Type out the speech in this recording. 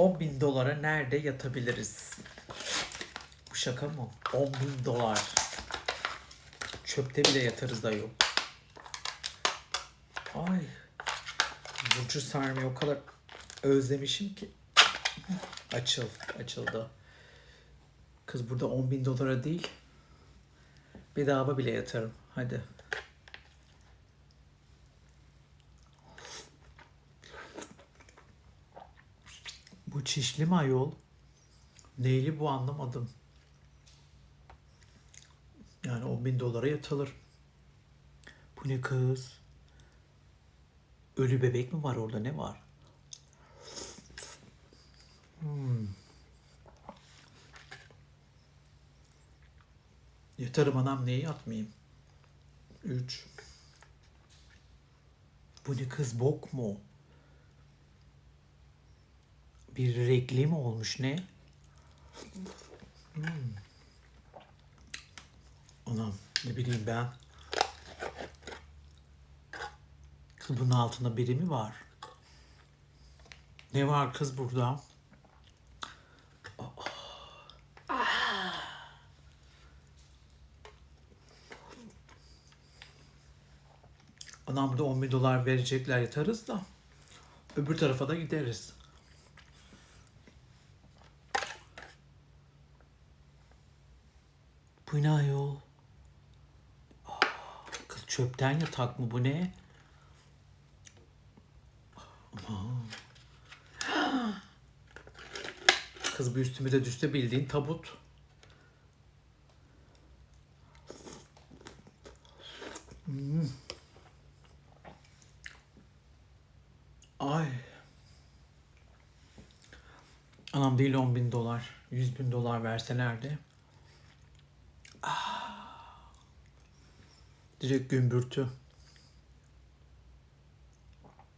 10 bin dolara nerede yatabiliriz? Bu şaka mı? 10 bin dolar. Çöpte bile yatarız da yok. Ay. Burcu sarmayı o kadar özlemişim ki. Açıl. Açıldı. Kız burada 10 bin dolara değil. Bedava bile yatarım. Hadi. Bu çişli mi ayol? Neyli bu anlamadım. Yani 10 bin dolara yatılır. Bu ne kız? Ölü bebek mi var orada ne var? Hmm. Yatarım anam neyi yatmayayım? 3 Bu ne kız bok mu? Bir regli mi olmuş ne? Hmm. Anam ne bileyim ben. Kız bunun altında biri mi var? Ne var kız burada? Anam da 10 bin dolar verecekler yatarız da. Öbür tarafa da gideriz. Bu ne ayol? Aa, Kız çöpten yatak mı bu ne? Kız bu üstüme de düşse bildiğin tabut. Hmm. Ay. Anam değil 10 bin dolar. 100 bin dolar verselerdi. Direkt gümbürtü.